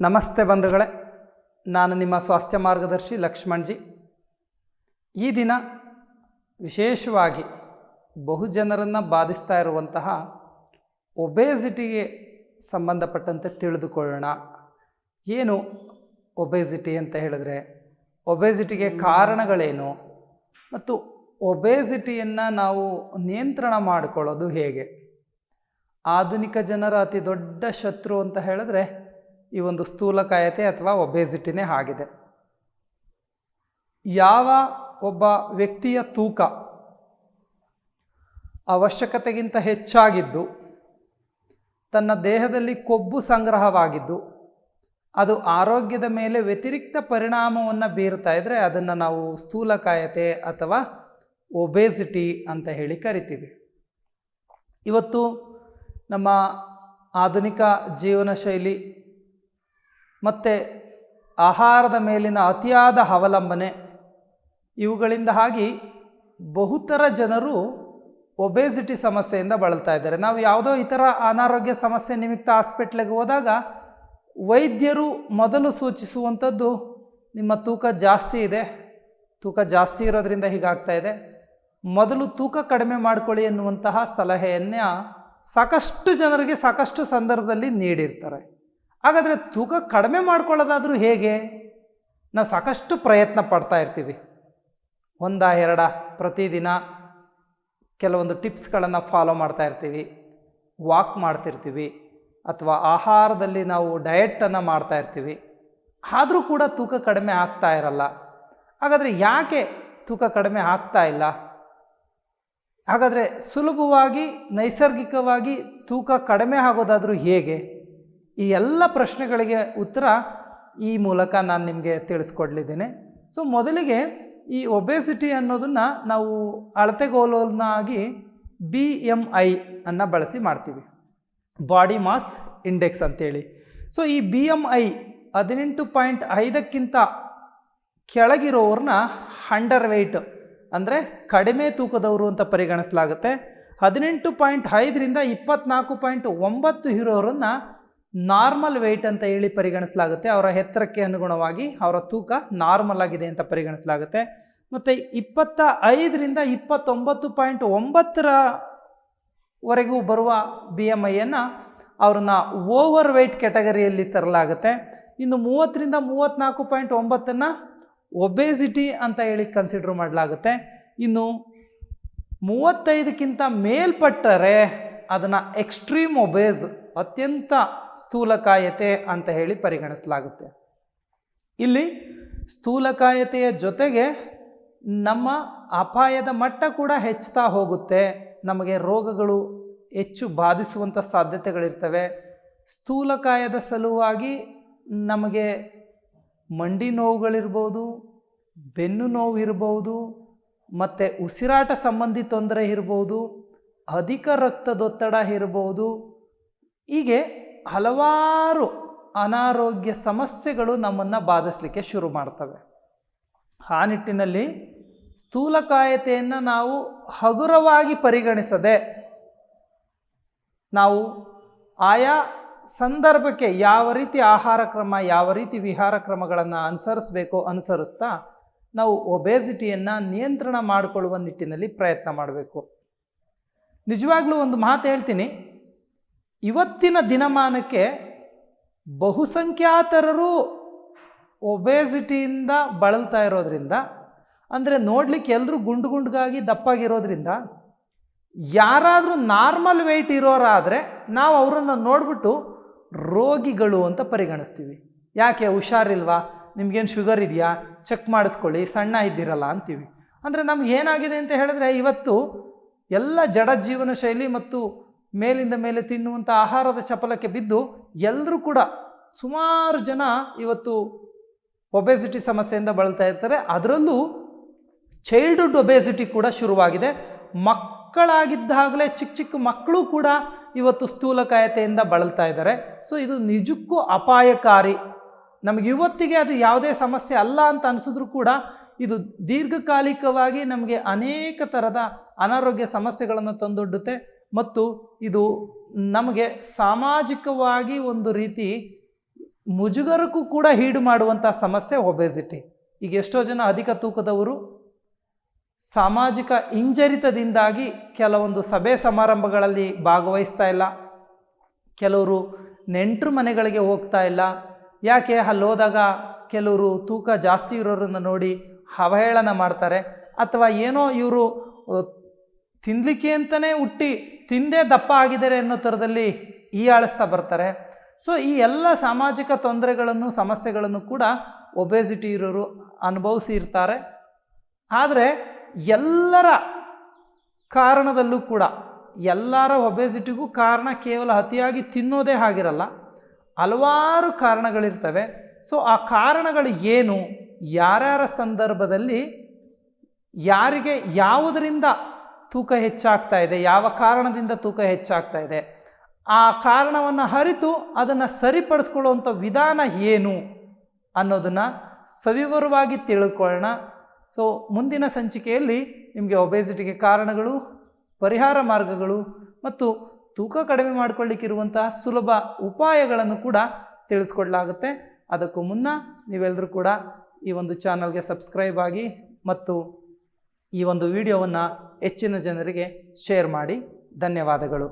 ನಮಸ್ತೆ ಬಂಧುಗಳೇ, ನಾನು ನಿಮ್ಮ ಸ್ವಾಸ್ಥ್ಯ ಮಾರ್ಗದರ್ಶಿ ಲಕ್ಷ್ಮಣ್ಜಿ. ಈ ದಿನ ವಿಶೇಷವಾಗಿ ಬಹುಜನರನ್ನು ಬಾಧಿಸ್ತಾ ಇರುವಂತಹ ಒಬೇಸಿಟಿಗೆ ಸಂಬಂಧಪಟ್ಟಂತೆ ತಿಳಿದುಕೊಳ್ಳೋಣ. ಏನು ಒಬೇಸಿಟಿ ಅಂತ ಹೇಳಿದ್ರೆ, ಒಬೇಸಿಟಿಗೆ ಕಾರಣಗಳೇನು ಮತ್ತು ಒಬೇಸಿಟಿಯನ್ನು ನಾವು ನಿಯಂತ್ರಣ ಮಾಡಿಕೊಳ್ಳೋದು ಹೇಗೆ? ಆಧುನಿಕ ಜನರ ಅತಿ ದೊಡ್ಡ ಶತ್ರು ಅಂತ ಹೇಳಿದ್ರೆ ಈ ಒಂದು ಸ್ಥೂಲಕಾಯತೆ ಅಥವಾ ಒಬೇಸಿಟಿನೇ ಆಗಿದೆ. ಯಾವ ಒಬ್ಬ ವ್ಯಕ್ತಿಯ ತೂಕ ಅವಶ್ಯಕತೆಗಿಂತ ಹೆಚ್ಚಾಗಿದ್ದು, ತನ್ನ ದೇಹದಲ್ಲಿ ಕೊಬ್ಬು ಸಂಗ್ರಹವಾಗಿದ್ದು, ಅದು ಆರೋಗ್ಯದ ಮೇಲೆ ವ್ಯತಿರಿಕ್ತ ಪರಿಣಾಮವನ್ನು ಬೀರ್ತಾ ಇದ್ದರೆ ಅದನ್ನು ನಾವು ಸ್ಥೂಲಕಾಯತೆ ಅಥವಾ ಒಬೇಸಿಟಿ ಅಂತ ಹೇಳಿ ಕರಿತೀವಿ. ಇವತ್ತು ನಮ್ಮ ಆಧುನಿಕ ಜೀವನ ಶೈಲಿ ಮತ್ತು ಆಹಾರದ ಮೇಲಿನ ಅತಿಯಾದ ಅವಲಂಬನೆ ಇವುಗಳಿಂದ ಆಗಿ ಬಹುತರ ಜನರು ಒಬೇಸಿಟಿ ಸಮಸ್ಯೆಯಿಂದ ಬಳಲ್ತಾ ಇದ್ದಾರೆ. ನಾವು ಯಾವುದೋ ಇತರ ಅನಾರೋಗ್ಯ ಸಮಸ್ಯೆ ನಿಮಿತ್ತ ಹಾಸ್ಪಿಟ್ಲಿಗೆ ಹೋದಾಗ ವೈದ್ಯರು ಮೊದಲು ಸೂಚಿಸುವಂಥದ್ದು ನಿಮ್ಮ ತೂಕ ಜಾಸ್ತಿ ಇದೆ, ತೂಕ ಜಾಸ್ತಿ ಇರೋದರಿಂದ ಹೀಗಾಗ್ತಾ ಇದೆ, ಮೊದಲು ತೂಕ ಕಡಿಮೆ ಮಾಡಿಕೊಳ್ಳಿ ಎನ್ನುವಂತಹ ಸಲಹೆಯನ್ನು ಸಾಕಷ್ಟು ಜನರಿಗೆ ಸಾಕಷ್ಟು ಸಂದರ್ಭದಲ್ಲಿ ನೀಡಿರ್ತಾರೆ. ಹಾಗಾದರೆ ತೂಕ ಕಡಿಮೆ ಮಾಡ್ಕೊಳ್ಳೋದಾದರೂ ಹೇಗೆ? ನಾವು ಸಾಕಷ್ಟು ಪ್ರಯತ್ನ ಪಡ್ತಾ ಇರ್ತೀವಿ. ಒಂದ ಎರಡ ಪ್ರತಿದಿನ ಕೆಲವೊಂದು ಟಿಪ್ಸ್ಗಳನ್ನು ಫಾಲೋ ಮಾಡ್ತಾ ಇರ್ತೀವಿ. ವಾಕ್ ಮಾಡ್ತಿರ್ತೀವಿ. ಅಥವಾ ಆಹಾರದಲ್ಲಿ ನಾವು ಡಯಟನ್ನು ಮಾಡ್ತಾ ಇರ್ತೀವಿ. ಆದರೂ ಕೂಡ ತೂಕ ಕಡಿಮೆ ಆಗ್ತಾ ಇರಲ್ಲ. ಹಾಗಾದರೆ ಯಾಕೆ ತೂಕ ಕಡಿಮೆ ಆಗ್ತಾ ಇಲ್ಲ? ಹಾಗಾದರೆ ಸುಲಭವಾಗಿ, ನೈಸರ್ಗಿಕವಾಗಿ ತೂಕ ಕಡಿಮೆ ಆಗೋದಾದರೂ ಹೇಗೆ? ಈ ಎಲ್ಲ ಪ್ರಶ್ನೆಗಳಿಗೆ ಉತ್ತರ ಈ ಮೂಲಕ ನಾನು ನಿಮಗೆ ತಿಳಿಸ್ಕೊಡ್ಲಿದ್ದೀನಿ. ಸೊ ಮೊದಲಿಗೆ ಈ ಒಬೆಸಿಟಿ ಅನ್ನೋದನ್ನು ನಾವು ಅಳತೆಗೋಲನ್ನಾಗಿ ಬಿ ಎಂ ಐ ಅನ್ನು ಬಳಸಿ ಮಾಡ್ತೀವಿ. ಬಾಡಿ ಮಾಸ್ ಇಂಡೆಕ್ಸ್ ಅಂತೇಳಿ. ಸೊ ಈ ಬಿ ಎಂ ಐ ಹದಿನೆಂಟು ಪಾಯಿಂಟ್ ಐದಕ್ಕಿಂತ ಕೆಳಗಿರೋವ್ರನ್ನ ಅಂಡರ್ ವೆಯ್ಟ್ ಅಂದರೆ ಕಡಿಮೆ ತೂಕದವರು ಅಂತ ಪರಿಗಣಿಸಲಾಗುತ್ತೆ. ಹದಿನೆಂಟು ಪಾಯಿಂಟ್ ಐದರಿಂದ ಇಪ್ಪತ್ನಾಲ್ಕು ಪಾಯಿಂಟ್ ಒಂಬತ್ತು ಇರೋರನ್ನು ನಾರ್ಮಲ್ ವೆಯ್ಟ್ ಅಂತ ಹೇಳಿ ಪರಿಗಣಿಸಲಾಗುತ್ತೆ. ಅವರ ಎತ್ತರಕ್ಕೆ ಅನುಗುಣವಾಗಿ ಅವರ ತೂಕ ನಾರ್ಮಲ್ ಆಗಿದೆ ಅಂತ ಪರಿಗಣಿಸಲಾಗುತ್ತೆ. ಮತ್ತು ಇಪ್ಪತ್ತ ಐದರಿಂದ ಇಪ್ಪತ್ತೊಂಬತ್ತು ಪಾಯಿಂಟ್ ಒಂಬತ್ತರವರೆಗೂ ಬರುವ ಬಿ ಎಂ ಐಯನ್ನು ಅವ್ರನ್ನ ಓವರ್ ವೆಯ್ಟ್ ಕ್ಯಾಟಗರಿಯಲ್ಲಿ ತರಲಾಗುತ್ತೆ. ಇನ್ನು ಮೂವತ್ತರಿಂದ ಮೂವತ್ತ್ನಾಲ್ಕು ಪಾಯಿಂಟ್ ಒಂಬತ್ತನ್ನು ಒಬೇಸಿಟಿ ಅಂತ ಹೇಳಿ ಕನ್ಸಿಡರ್ ಮಾಡಲಾಗುತ್ತೆ. ಇನ್ನು ಮೂವತ್ತೈದಕ್ಕಿಂತ ಮೇಲ್ಪಟ್ಟರೆ ಅದನ್ನು ಎಕ್ಸ್ಟ್ರೀಮ್ ಒಬೇಸ್ ಅತ್ಯಂತ ಸ್ಥೂಲಕಾಯತೆ ಅಂತ ಹೇಳಿ ಪರಿಗಣಿಸಲಾಗುತ್ತೆ. ಇಲ್ಲಿ ಸ್ಥೂಲಕಾಯತೆಯ ಜೊತೆಗೆ ನಮ್ಮ ಅಪಾಯದ ಮಟ್ಟ ಕೂಡ ಹೆಚ್ಚುತ್ತಾ ಹೋಗುತ್ತೆ. ನಮಗೆ ರೋಗಗಳು ಹೆಚ್ಚು ಬಾಧಿಸುವಂಥ ಸಾಧ್ಯತೆಗಳಿರ್ತವೆ. ಸ್ಥೂಲಕಾಯದ ಸಲುವಾಗಿ ನಮಗೆ ಮಂಡಿ ನೋವುಗಳಿರ್ಬೋದು, ಬೆನ್ನು ನೋವು ಇರ್ಬೋದು ಮತ್ತು ಉಸಿರಾಟ ಸಂಬಂಧಿ ತೊಂದರೆ ಇರ್ಬೋದು ಅಧಿಕ ರಕ್ತದೊತ್ತಡ ಇರ್ಬೋದು ಹೀಗೆ ಹಲವಾರು ಅನಾರೋಗ್ಯ ಸಮಸ್ಯೆಗಳು ನಮ್ಮನ್ನು ಬಾಧಿಸಲಿಕ್ಕೆ ಶುರು ಮಾಡ್ತವೆ. ಆ ನಿಟ್ಟಿನಲ್ಲಿ ಸ್ಥೂಲಕಾಯತೆಯನ್ನು ನಾವು ಹಗುರವಾಗಿ ಪರಿಗಣಿಸದೆ ನಾವು ಆಯಾ ಸಂದರ್ಭಕ್ಕೆ ಯಾವ ರೀತಿ ಆಹಾರ ಕ್ರಮ, ಯಾವ ರೀತಿ ವಿಹಾರ ಕ್ರಮಗಳನ್ನು ಅನುಸರಿಸಬೇಕು ಅನುಸರಿಸ್ತಾ ನಾವು ಒಬೇಸಿಟಿಯನ್ನು ನಿಯಂತ್ರಣ ಮಾಡಿಕೊಳ್ಳುವ ನಿಟ್ಟಿನಲ್ಲಿ ಪ್ರಯತ್ನ ಮಾಡಬೇಕು. ನಿಜವಾಗ್ಲೂ ಒಂದು ಮಾತು ಹೇಳ್ತೀನಿ. ಇವತ್ತಿನ ದಿನಮಾನಕ್ಕೆ ಬಹುಸಂಖ್ಯಾತರರು ಒಬೇಸಿಟಿಯಿಂದ ಬಳಲ್ತಾ ಇರೋದ್ರಿಂದ, ಅಂದರೆ ನೋಡಲಿಕ್ಕೆ ಎಲ್ಲರೂ ಗುಂಡು ಗುಂಡುಗಾಗಿ ದಪ್ಪಾಗಿರೋದ್ರಿಂದ, ಯಾರಾದರೂ ನಾರ್ಮಲ್ ವೆಯ್ಟ್ ಇರೋರಾದರೆ ನಾವು ಅವರನ್ನು ನೋಡಿಬಿಟ್ಟು ರೋಗಿಗಳು ಅಂತ ಪರಿಗಣಿಸ್ತೀವಿ. ಯಾಕೆ ಹುಷಾರಿಲ್ವಾ? ನಿಮಗೇನು ಶುಗರ್ ಇದೆಯಾ? ಚೆಕ್ ಮಾಡಿಸ್ಕೊಳ್ಳಿ, ಸಣ್ಣ ಇದ್ದೀರಲ್ಲ ಅಂತೀವಿ. ಅಂದರೆ ನಮ್ಗೆ ಏನಾಗಿದೆ ಅಂತ ಹೇಳಿದ್ರೆ ಇವತ್ತು ಎಲ್ಲ ಜಡ ಜೀವನ ಶೈಲಿ ಮತ್ತು ಮೇಲಿಂದ ಮೇಲೆ ತಿನ್ನುವಂಥ ಆಹಾರದ ಚಪಲಕ್ಕೆ ಬಿದ್ದು ಎಲ್ಲರೂ ಕೂಡ ಸುಮಾರು ಜನ ಇವತ್ತು ಒಬೆಸಿಟಿ ಸಮಸ್ಯೆಯಿಂದ ಬಳಲ್ತಾ ಇರ್ತಾರೆ. ಅದರಲ್ಲೂ ಚೈಲ್ಡ್ಹುಡ್ ಒಬೆಸಿಟಿ ಕೂಡ ಶುರುವಾಗಿದೆ. ಮಕ್ಕಳಾಗಿದ್ದಾಗಲೇ ಚಿಕ್ಕ ಚಿಕ್ಕ ಮಕ್ಕಳು ಕೂಡ ಇವತ್ತು ಸ್ಥೂಲಕಾಯತೆಯಿಂದ ಬಳಲ್ತಾ ಇದ್ದಾರೆ. ಸೊ ಇದು ನಿಜಕ್ಕೂ ಅಪಾಯಕಾರಿ. ನಮಗೆ ಇವತ್ತಿಗೆ ಅದು ಯಾವುದೇ ಸಮಸ್ಯೆ ಅಲ್ಲ ಅಂತ ಅನಿಸಿದ್ರು ಕೂಡ ಇದು ದೀರ್ಘಕಾಲಿಕವಾಗಿ ನಮಗೆ ಅನೇಕ ಥರದ ಅನಾರೋಗ್ಯ ಸಮಸ್ಯೆಗಳನ್ನು ತಂದೊಡ್ಡುತ್ತೆ. ಮತ್ತು ಇದು ನಮಗೆ ಸಾಮಾಜಿಕವಾಗಿ ಒಂದು ರೀತಿ ಮುಜುಗರಕ್ಕೂ ಕೂಡ ಹೀಡು ಮಾಡುವಂಥ ಸಮಸ್ಯೆ ಒಬೆಸಿಟಿ. ಈಗ ಎಷ್ಟೋ ಜನ ಅಧಿಕ ತೂಕದವರು ಸಾಮಾಜಿಕ ಹಿಂಜರಿತದಿಂದಾಗಿ ಕೆಲವೊಂದು ಸಭೆ ಸಮಾರಂಭಗಳಲ್ಲಿ ಭಾಗವಹಿಸ್ತಾ ಇಲ್ಲ. ಕೆಲವರು ನೆಂಟರು ಮನೆಗಳಿಗೆ ಹೋಗ್ತಾ ಇಲ್ಲ. ಯಾಕೆ? ಅಲ್ಲಿ ಹೋದಾಗ ಕೆಲವರು ತೂಕ ಜಾಸ್ತಿ ಇರೋರನ್ನು ನೋಡಿ ಅವಹೇಳನ ಮಾಡ್ತಾರೆ. ಅಥವಾ ಏನೋ ಇವರು ತಿನ್ನಲಿಕ್ಕೆ ಅಂತಲೇ ಹುಟ್ಟಿ ತಿಂದೇ ದಪ್ಪ ಆಗಿದ್ದಾರೆ ಅನ್ನೋ ಥರದಲ್ಲಿ ಹೀಯಾಳಿಸ್ತಾ ಬರ್ತಾರೆ. ಸೊ, ಈ ಎಲ್ಲ ಸಾಮಾಜಿಕ ತೊಂದರೆಗಳನ್ನು, ಸಮಸ್ಯೆಗಳನ್ನು ಕೂಡ ಒಬೆಸಿಟಿ ಇರೋರು ಅನುಭವಿಸಿ ಇರ್ತಾರೆ ಆದರೆ ಎಲ್ಲರ ಕಾರಣದಲ್ಲೂ ಕೂಡ, ಎಲ್ಲರ ಒಬೆಸಿಟಿಗೂ ಕಾರಣ ಕೇವಲ ಅತಿಯಾಗಿ ತಿನ್ನೋದೇ ಆಗಿರಲ್ಲ. ಹಲವಾರು ಕಾರಣಗಳಿರ್ತವೆ. ಸೊ, ಆ ಕಾರಣಗಳು ಏನು? ಯಾರ್ಯಾರ ಸಂದರ್ಭದಲ್ಲಿ ಯಾರಿಗೆ ಯಾವುದರಿಂದ ತೂಕ ಹೆಚ್ಚಾಗ್ತಾ ಇದೆ, ಯಾವ ಕಾರಣದಿಂದ ತೂಕ ಹೆಚ್ಚಾಗ್ತಾ ಇದೆ, ಆ ಕಾರಣವನ್ನು ಅರಿತು ಅದನ್ನು ಸರಿಪಡಿಸ್ಕೊಳ್ಳುವಂಥ ವಿಧಾನ ಏನು ಅನ್ನೋದನ್ನು ಸವಿವರವಾಗಿ ತಿಳ್ಕೊಳ್ಳೋಣ. ಸೊ ಮುಂದಿನ ಸಂಚಿಕೆಯಲ್ಲಿ ನಿಮಗೆ ಒಬೆಸಿಟಿಗೆ ಕಾರಣಗಳು, ಪರಿಹಾರ ಮಾರ್ಗಗಳು ಮತ್ತು ತೂಕ ಕಡಿಮೆ ಮಾಡಿಕೊಳ್ಳಿಕ್ಕಿರುವಂತಹ ಸುಲಭ ಉಪಾಯಗಳನ್ನು ಕೂಡ ತಿಳಿಸ್ಕೊಡ್ಲಾಗುತ್ತೆ. ಅದಕ್ಕೂ ಮುನ್ನ ನೀವೆಲ್ಲರೂ ಕೂಡ ಈ ಒಂದು ಚಾನಲ್ಗೆ ಸಬ್ಸ್ಕ್ರೈಬ್ ಆಗಿ ಮತ್ತು ಈ ಒಂದು ವಿಡಿಯೋವನ್ನು ಹೆಚ್ಚಿನ ಜನರಿಗೆ ಶೇರ್ ಮಾಡಿ. ಧನ್ಯವಾದಗಳು.